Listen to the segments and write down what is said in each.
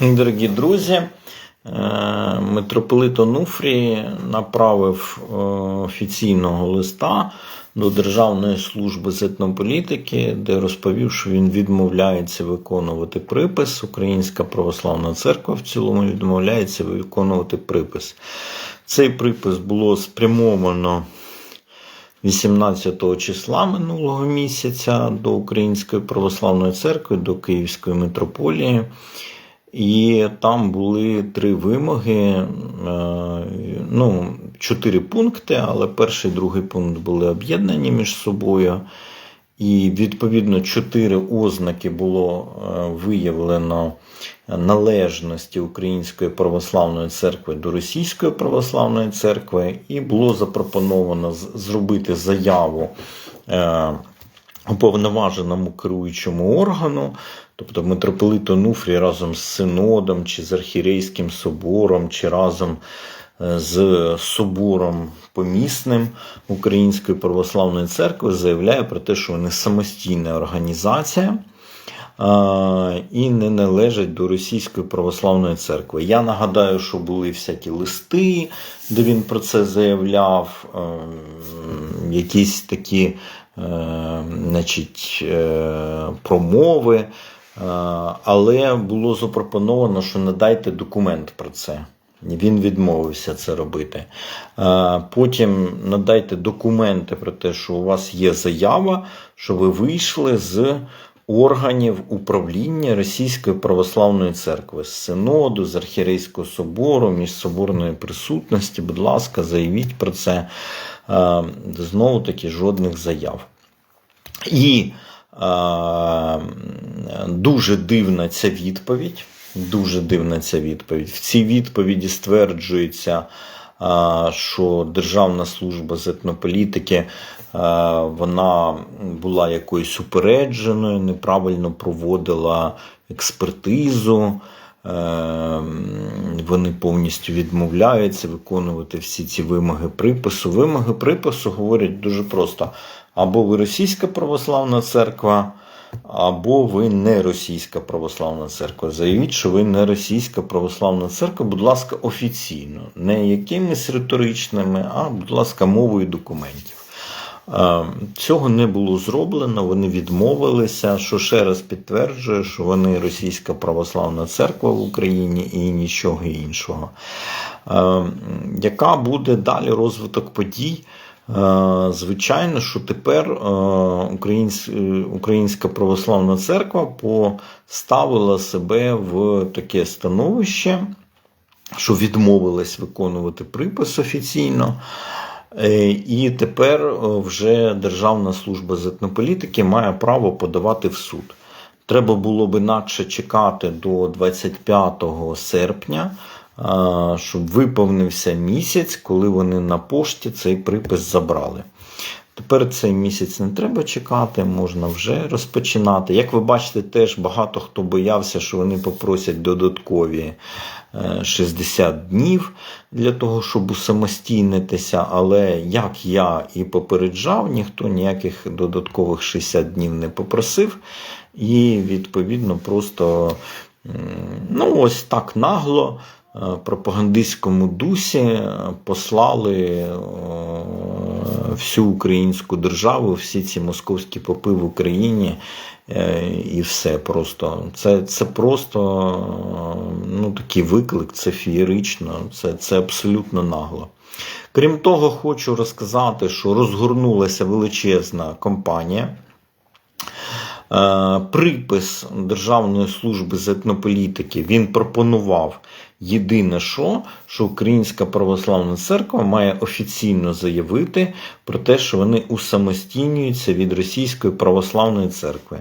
Дорогі друзі, е, митрополит Онуфрій направив е, офіційного листа до Державної служби з етнополітики, де розповів, що він відмовляється виконувати припис. Українська православна церква в цілому відмовляється виконувати припис. Цей припис було спрямовано 18 числа минулого місяця до Української православної церкви, до Київської митрополії. І там були три вимоги, е, ну, чотири пункти, але перший і другий пункт були об'єднані між собою. І відповідно чотири ознаки було е, виявлено належності Української православної церкви до Російської православної церкви, і було запропоновано зробити заяву. Е, уповноваженому керуючому органу, тобто митрополит Онуфрій разом з синодом, чи з архірейським собором, чи разом е, з собором помісним Української православної церкви заявляє про те, що вони самостійна організація. І не належать до Російської православної церкви. Я нагадаю, що були всякі листи, де він про це заявляв, ем, якісь такі е, значить, е, промови, е, але було запропоновано, що надайте документ про це. Він відмовився це робити. Потім надайте документи про те, що у вас є заява, що ви вийшли з органів управління Російської православної церкви, з синоду, з архірейського собору, міжсоборної присутності. Будь ласка, заявіть про це. Е, Знову таки жодних заяв. І е, дуже дивна ця відповідь. Дуже дивна ця відповідь. В цій відповіді стверджується, що Державна служба з етнополітики вона була якоюсь упередженою, неправильно проводила експертизу. Е, Вони повністю відмовляються виконувати всі ці вимоги припису. Вимоги припису говорять дуже просто: або ви російська православна церква, або ви не російська православна церква. Заявіть, що ви не російська православна церква, будь ласка, офіційно, не якимись риторичними, а будь ласка, мовою документів. Е, Цього не було зроблено, вони відмовилися, що ще раз підтверджує, що вони російська православна церква в Україні і нічого іншого. Е, Яка буде далі розвиток подій? Е, Звичайно, що тепер е, е, Українська православна церква поставила себе в таке становище, що відмовилась виконувати припис офіційно. І тепер вже Державна служба з етнополітики має право подавати в суд. Треба було б інакше чекати до 25 серпня, щоб виповнився місяць, коли вони на пошті цей припис забрали. Тепер цей місяць не треба чекати, можна вже розпочинати. Як ви бачите, теж багато хто боявся, що вони попросять додаткові е, 60 днів для того, щоб усамостійнитися. Але як я і попереджав, ніхто ніяких додаткових 60 днів не попросив. І відповідно просто ну, ось так нагло. Е, Пропагандистському дусі послали е, всю українську державу, всі ці московські попи в Україні е, і все просто. Це, це просто ну, такий виклик, це фієрично, це, це абсолютно нагло. Крім того, хочу розказати, що розгорнулася величезна кампанія. Е, Припис Державної служби з етнополітики він пропонував єдине, що, що Українська православна церква має офіційно заявити про те, що вони усамостійнюються від Російської православної церкви.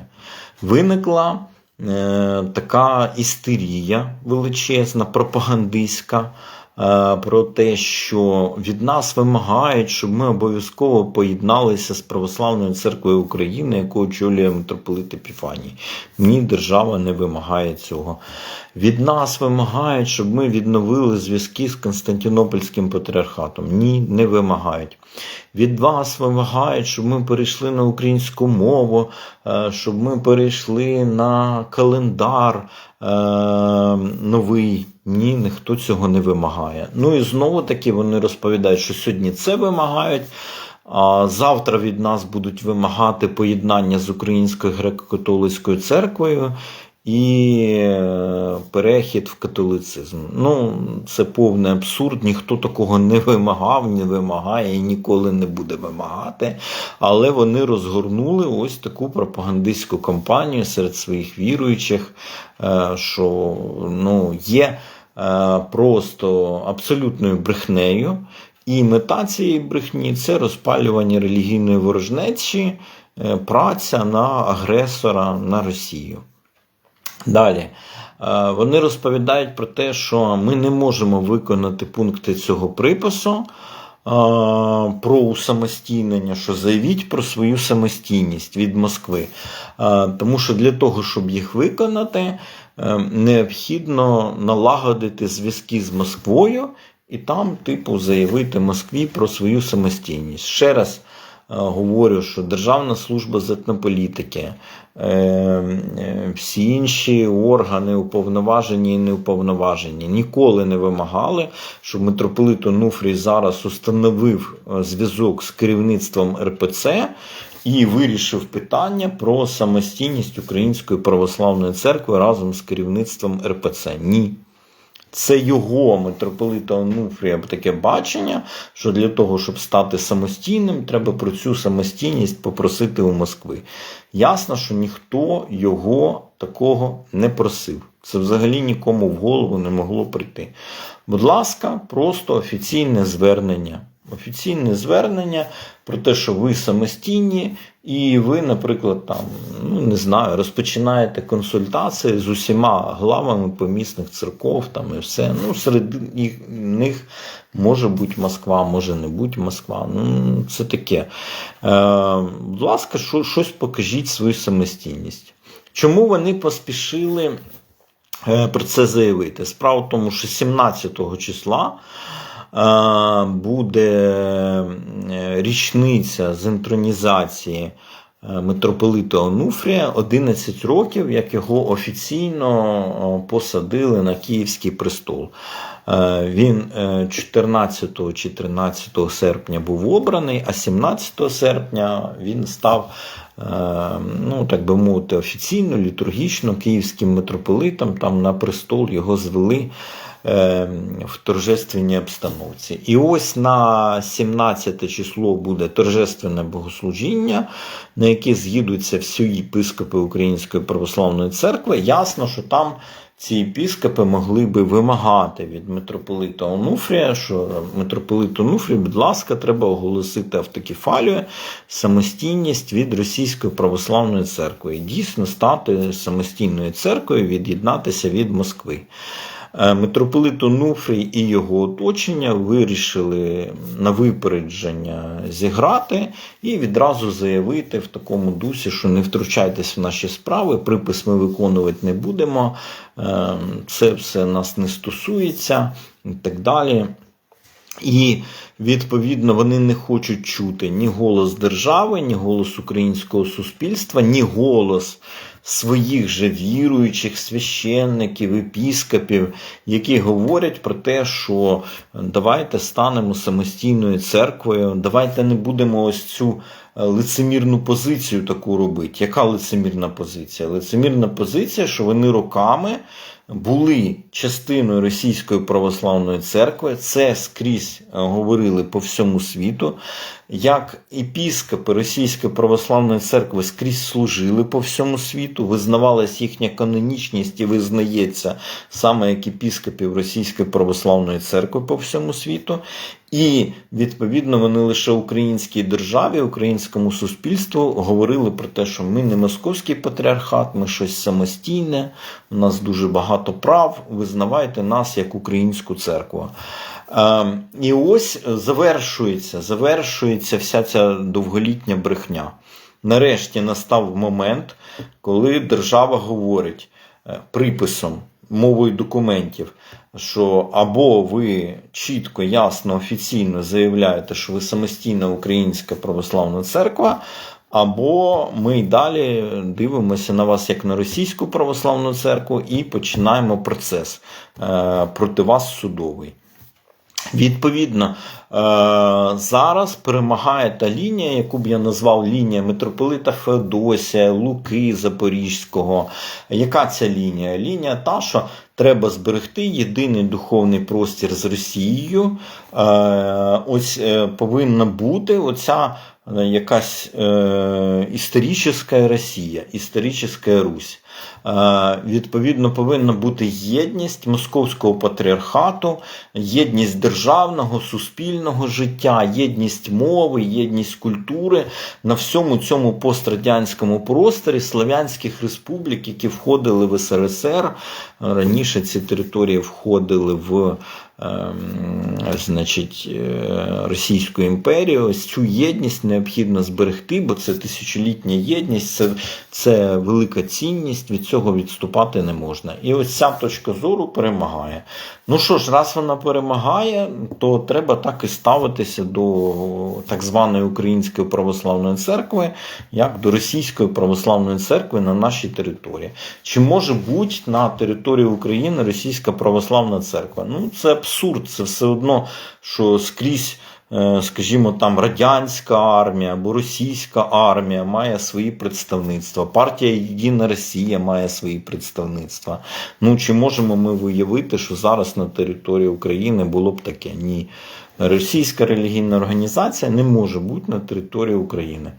Виникла е, така істерія величезна, пропагандистська. Е, Про те, що від нас вимагають, щоб ми обов'язково поєдналися з Православною церквою України, яку очолює митрополит Епіфаній. Ні, держава не вимагає цього. Від нас вимагають, щоб ми відновили зв'язки з Константинопольським патріархатом. Ні, не вимагають. Від вас вимагають, щоб ми перейшли на українську мову, е, щоб ми перейшли на календар е, новий. Ні, ніхто цього не вимагає. Ну і знову таки вони розповідають, що сьогодні це вимагають. А завтра від нас будуть вимагати поєднання з Українською греко-католицькою церквою і е, перехід в католицизм. Ну, це повний абсурд. Ніхто такого не вимагав, не вимагає і ніколи не буде вимагати. Але вони розгорнули ось таку пропагандистську кампанію серед своїх віруючих, е, що ну, є просто абсолютною брехнею. І мета цієї брехні це розпалювання релігійної ворожнечі, е, праця на агресора на Росію. Далі. Е, Вони розповідають про те, що ми не можемо виконати пункти цього припису е, про усамостійнення, що заявіть про свою самостійність від Москви. Е, Тому що для того, щоб їх виконати, е, необхідно налагодити зв'язки з Москвою і там, типу, заявити Москві про свою самостійність. Ще раз говорю, що Державна служба з етнополітики, е, е, всі інші органи, уповноважені і неуповноважені, ніколи не вимагали, щоб митрополит Онуфрій зараз установив е, зв'язок з керівництвом РПЦ. І вирішив питання про самостійність Української православної церкви разом з керівництвом РПЦ. Ні. Це його митрополита Онуфрія таке бачення, що для того, щоб стати самостійним, треба про цю самостійність попросити у Москви. Ясно, що ніхто його такого не просив. Це взагалі нікому в голову не могло прийти. Будь ласка, просто офіційне звернення. Офіційне звернення про те, що ви самостійні, і ви, наприклад, там, ну не знаю, розпочинаєте консультації з усіма главами помісних церков, там і все. Ну, серед них може бути Москва, може не бути Москва. Ну, це таке. Е, будь ласка, що, щось покажіть свою самостійність. Чому вони поспішили е, про це заявити? Справа в тому, що 17 числа. Е, буде е, річниця з інтронізації е, митрополита Онуфрія 11 років, як його офіційно посадили на Київський престол. Він 14 чи 13 серпня був обраний, а 17 серпня він став, ну так би мовити, офіційно, літургічно київським митрополитом. Там на престол його звели в торжественній обстановці. І ось на 17 число буде торжественне богослужіння, на яке з'їдуться всі єпископи Української православної церкви. Ясно, що там ці єпископи могли би вимагати від митрополита Онуфрія, що митрополит Онуфрій, будь ласка, треба оголосити автокефалію, самостійність від Російської православної церкви і дійсно стати самостійною церквою, від'єднатися від Москви. Е, Митрополит Онуфрій і його оточення вирішили на випередження зіграти і відразу заявити в такому дусі, що не втручайтесь в наші справи, припис ми виконувати не будемо, е, це все нас не стосується і так далі. І відповідно вони не хочуть чути ні голос держави, ні голос українського суспільства, ні голос своїх же віруючих священників, епіскопів, які говорять про те, що давайте станемо самостійною церквою, давайте не будемо ось цю е, лицемірну позицію таку робити. Яка лицемірна позиція? Лицемірна позиція, що вони роками були частиною Російської православної церкви, це скрізь е, говорили по всьому світу. Як епіскопи Російської православної церкви скрізь служили по всьому світу, визнавалась їхня канонічність і визнається саме як епіскопів Російської православної церкви по всьому світу. І відповідно вони лише українській державі, українському суспільству говорили про те, що ми не московський патріархат, ми щось самостійне, у нас дуже багато прав. Визнавайте нас як українську церкву. Ем, І ось завершується, завершується вся ця довголітня брехня. Нарешті настав момент, коли держава говорить е, приписом мовою документів, що або ви чітко, ясно, офіційно заявляєте, що ви самостійна українська православна церква, Або ми й далі дивимося на вас як на російську православну церкву і починаємо процес е, проти вас судовий. Відповідно, е, зараз перемагає та лінія, яку б я назвав лінія митрополита Феодосія, Луки Запорізького. Яка ця лінія? Лінія та, що треба зберегти єдиний духовний простір з Росією. Е, Ось е, повинна бути оця е, якась історична Росія, історична Русь. Відповідно, повинна бути єдність московського патріархату, єдність державного, суспільного життя, єдність мови, єдність культури на всьому цьому пострадянському просторі Слов'янських республік, які входили в СРСР. Раніше ці території входили в значить, е, Російську імперію. Ось цю єдність необхідно зберегти, бо це тисячолітня єдність, це, це велика цінність, від цього відступати не можна. І ось ця точка зору перемагає. Ну що ж, раз вона перемагає, то треба так і ставитися до так званої Української православної церкви, як до Російської православної церкви на нашій території. Чи може бути на території України Російська православна церква? Ну, це абсурд, це все одно, що скрізь. е, Скажімо, там радянська армія або російська армія має свої представництва. Партія Єдина Росія має свої представництва. Ну чи можемо ми виявити, що зараз на території України було б таке? Ні. Російська релігійна організація не може бути на території України.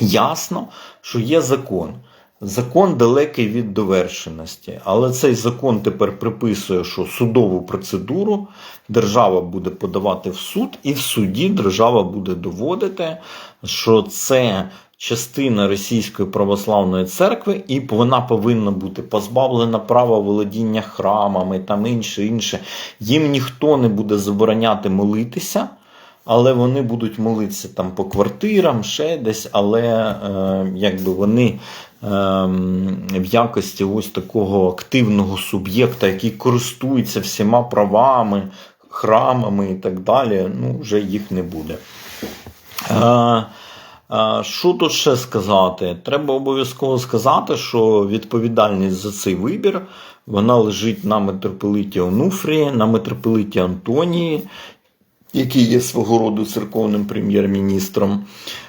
Ясно, що є закон. Закон далекий від довершеності, але цей закон тепер приписує, що судову процедуру держава буде подавати в суд, і в суді держава буде доводити, що це частина Російської православної церкви, і вона повинна бути позбавлена права володіння храмами, там інше, інше. Їм ніхто не буде забороняти молитися. Але вони будуть молитися там по квартирам, ще десь, але е, якби вони в якості ось такого активного суб'єкта, який користується всіма правами, храмами і так далі, ну, вже їх не буде. Е, е, що тут ще сказати? Треба обов'язково сказати, що відповідальність за цей вибір вона лежить на митрополиті Онуфрії, на митрополиті Антонії, який є свого роду церковним прем'єр-міністром.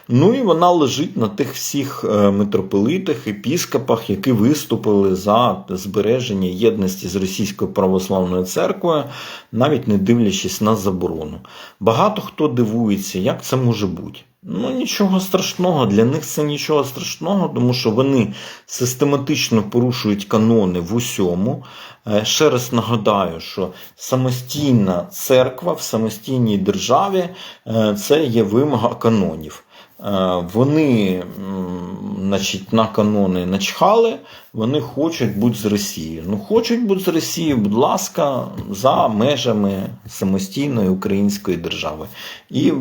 Ну і вона лежить на тих всіх е, митрополитах, епіскопах, які виступили за збереження єдності з Російською православною церквою, навіть не дивлячись на заборону. Багато хто дивується, як це може бути. Ну, нічого страшного, для них це нічого страшного, тому що вони систематично порушують канони в усьому. Е, Ще раз нагадаю, що самостійна церква в самостійній державі е, це є вимога канонів. Е, Вони значить, на канони начхали, вони хочуть бути з Росією. Ну, хочуть бути з Росією, будь ласка, за межами самостійної української держави. І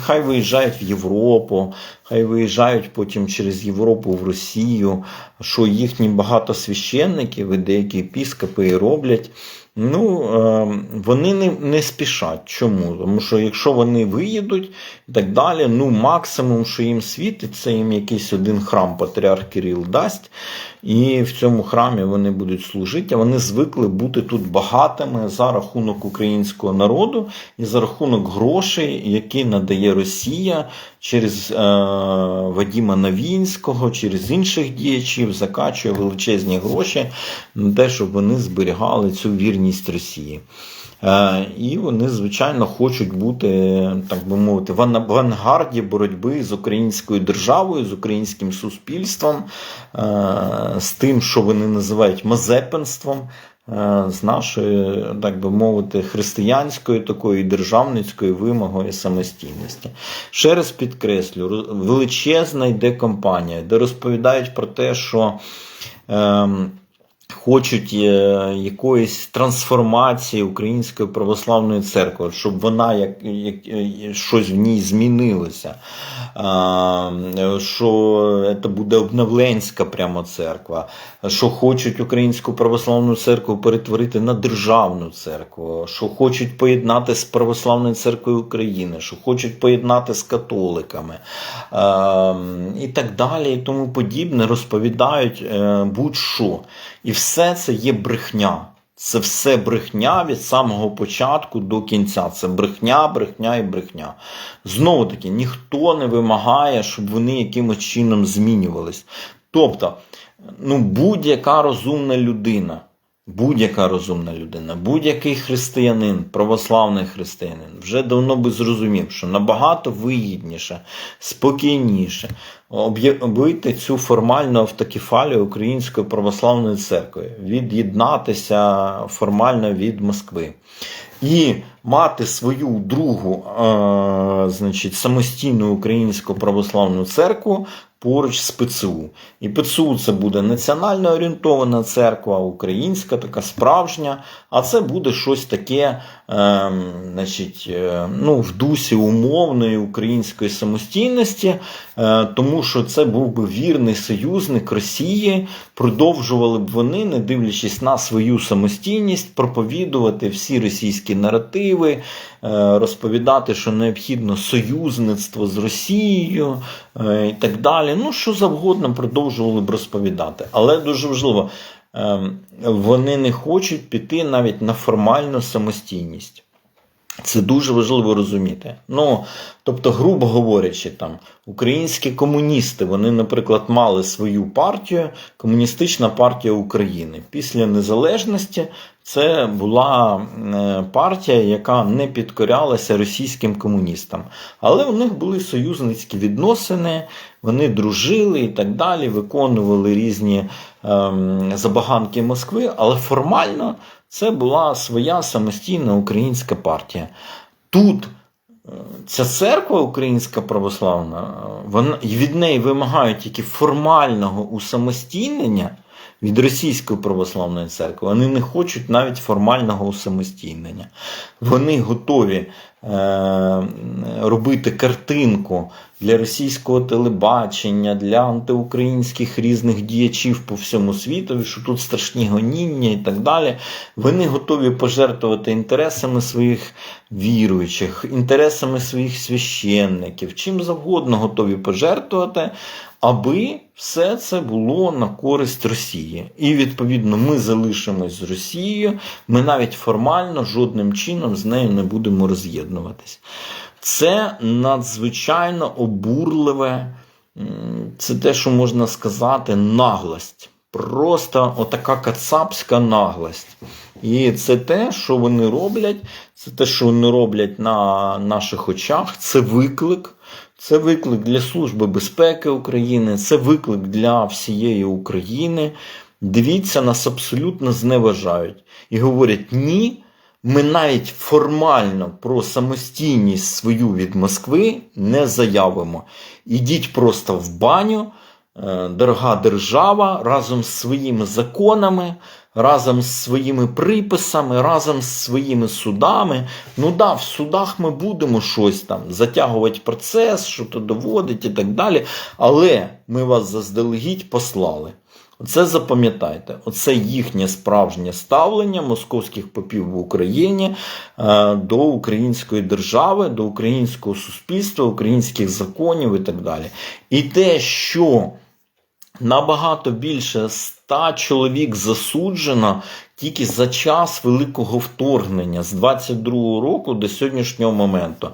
хай виїжджають в Європу, хай виїжджають потім через Європу в Росію, що їхні багато священників і деякі епіскопи і роблять. Ну, е, вони не, не спішать. Чому? Тому що якщо вони виїдуть і так далі, ну максимум, що їм світить, це їм якийсь один храм Патріарх Кирил дасть, і в цьому храмі вони будуть служити. А вони звикли бути тут багатими за рахунок українського народу і за рахунок грошей, які надає Росія через е, Вадіма Навінського, через інших діячів, закачує величезні гроші на те, щоб вони зберігали цю вірність Росії. Е, І вони, звичайно, хочуть бути, так би мовити, в авангарді боротьби з українською державою, з українським суспільством, е, з тим, що вони називають мазепинством, е, з нашою, так би мовити, християнською такою державницькою вимогою самостійності. Ще раз підкреслю, величезна йде кампанія, де розповідають про те, що. ем, хочуть е, якоїсь трансформації Української православної церкви, щоб вона як, як, е, щось в ній змінилося. Що це буде обновленська прямо церква, що хочуть Українську православну церкву перетворити на державну церкву, що хочуть поєднати з Православною церквою України, що хочуть поєднати з католиками і так далі, і тому подібне, розповідають е, будь-що. І все це є брехня. Це все брехня від самого початку до кінця. Це брехня, брехня і брехня. Знову таки, ніхто не вимагає, щоб вони якимось чином змінювались. Тобто, ну, будь-яка розумна людина, будь-яка розумна людина, будь-який християнин, православний християнин, вже давно би зрозумів, що набагато вигідніше, спокійніше об'явити цю формальну автокефалію Української православної церкви, від'єднатися формально від Москви. І мати свою другу, е, значить, самостійну українську православну церкву поруч з ПЦУ. І ПЦУ це буде національно орієнтована церква, українська, така справжня, а це буде щось таке, е, значить, е, ну, в дусі умовної української самостійності, е, тому що це був би вірний союзник Росії, продовжували б вони, не дивлячись на свою самостійність, проповідувати всі російські наративи, е, розповідати, що необхідно союзництво з Росією е, і так далі. Ну, що завгодно продовжували б розповідати. Але дуже важливо, е, вони не хочуть піти навіть на формальну самостійність. Це дуже важливо розуміти. Ну, тобто, грубо говорячи, там українські комуністи, вони, наприклад, мали свою партію, Комуністична партія України. Після незалежності це була е, партія, яка не підкорялася російським комуністам. Але у них були союзницькі відносини, вони дружили і так далі, виконували різні ем, забаганки Москви, але формально це була своя самостійна українська партія. Тут е, ця церква українська православна, е, вона, від неї вимагають тільки формального усамостійнення від Російської православної церкви. Вони не хочуть навіть формального усамостійнення. Вони готові робити картинку для російського телебачення, для антиукраїнських різних діячів по всьому світу, що тут страшні гоніння і так далі. Вони готові пожертвувати інтересами своїх віруючих, інтересами своїх священників, чим завгодно готові пожертвувати. Аби все це було на користь Росії. І відповідно ми залишимось з Росією, ми навіть формально жодним чином з нею не будемо роз'єднуватись. Це надзвичайно обурливе, це те, що можна сказати, наглость. Просто отака кацапська наглость. І це те, що вони роблять, це те, що вони роблять на наших очах, це виклик. Це виклик для Служби безпеки України, це виклик для всієї України. Дивіться, нас абсолютно зневажають і говорять: ні, ми навіть формально про самостійність свою від Москви не заявимо. Ідіть просто в баню, е, дорога держава, разом з своїми законами, разом з своїми приписами, разом з своїми судами. Ну да, в судах ми будемо щось там затягувати процес, що то доводить і так далі. Але ми вас заздалегідь послали. Оце запам'ятайте, оце їхнє справжнє ставлення московських попів в Україні е, до української держави, до українського суспільства, українських законів і так далі. І те, що набагато більше ста чоловік засуджено тільки за час великого вторгнення з 22-го року до сьогоднішнього моменту.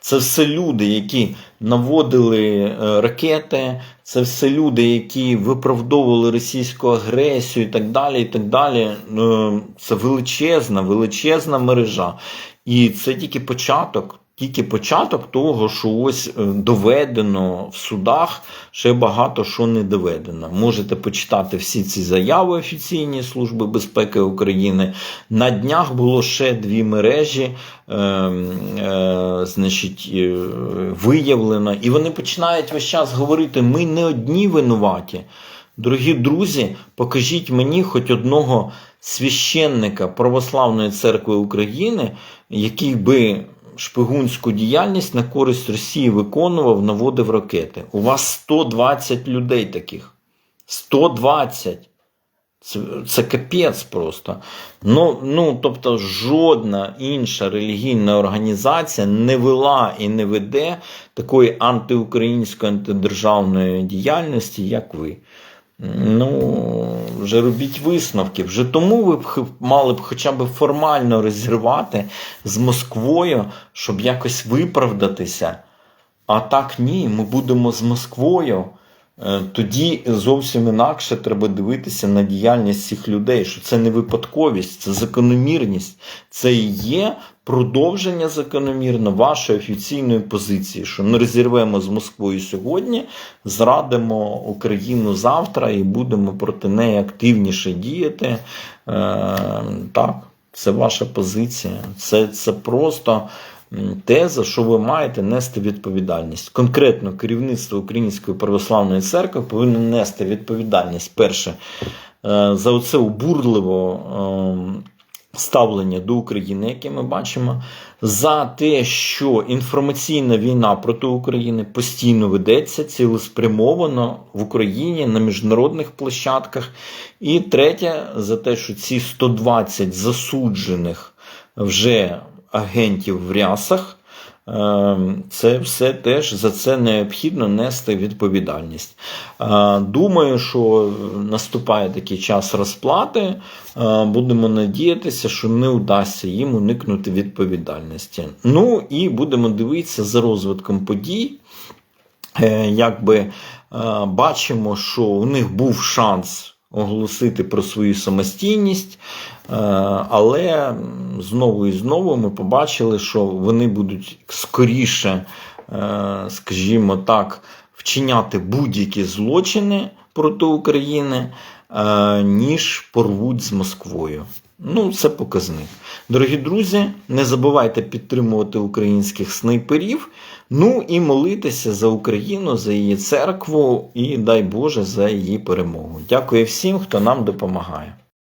Це все люди, які наводили е, ракети, це все люди, які виправдовували російську агресію і так далі. і так далі. Е, це величезна, величезна мережа. І це тільки початок тільки початок того, що ось е, доведено в судах, ще багато що не доведено. Можете почитати всі ці заяви офіційні Служби безпеки України. На днях було ще дві мережі, е, е, значить, е, виявлено, і вони починають весь час говорити: ми не одні винуваті. Дорогі друзі, покажіть мені хоч одного священника Православної церкви України, який би шпигунську діяльність на користь Росії виконував, наводив ракети. У вас 120 людей таких. 120. Це, це капець просто. Ну, ну, тобто, жодна інша релігійна організація не вела і не веде такої антиукраїнської антидержавної діяльності, як ви. Ну, вже робіть висновки. Вже тому ви б мали б хоча б формально розірвати з Москвою, щоб якось виправдатися. А так ні, ми будемо з Москвою. Е, Тоді зовсім інакше треба дивитися на діяльність цих людей, що це не випадковість, це закономірність. Це і є продовження закономірно вашої офіційної позиції, що ми розірвемо з Москвою сьогодні, зрадимо Україну завтра і будемо проти неї активніше діяти. Е, так, це ваша позиція. Це, це просто м, те, за що ви маєте нести відповідальність. Конкретно керівництво Української православної церкви повинно нести відповідальність перше е, за оце обурливо ем, ставлення до України, яке ми бачимо, за те, що інформаційна війна проти України постійно ведеться цілеспрямовано в Україні на міжнародних площадках. І третє, за те, що ці 120 засуджених вже агентів в рясах. Ем, Це все теж за це необхідно нести відповідальність. Е, Думаю, що наступає такий час розплати. Е, Будемо надіятися, що не вдасться їм уникнути відповідальності. Ну і будемо дивитися за розвитком подій. Е, Якби бачимо, що у них був шанс оголосити про свою самостійність, е, але знову і знову ми побачили, що вони будуть скоріше, е, скажімо так, вчиняти будь-які злочини проти України, е, ніж порвуть з Москвою. Ну, це показник. Дорогі друзі, не забувайте підтримувати українських снайперів. Ну і молитися за Україну, за її церкву і дай Боже за її перемогу. Дякую всім, хто нам допомагає.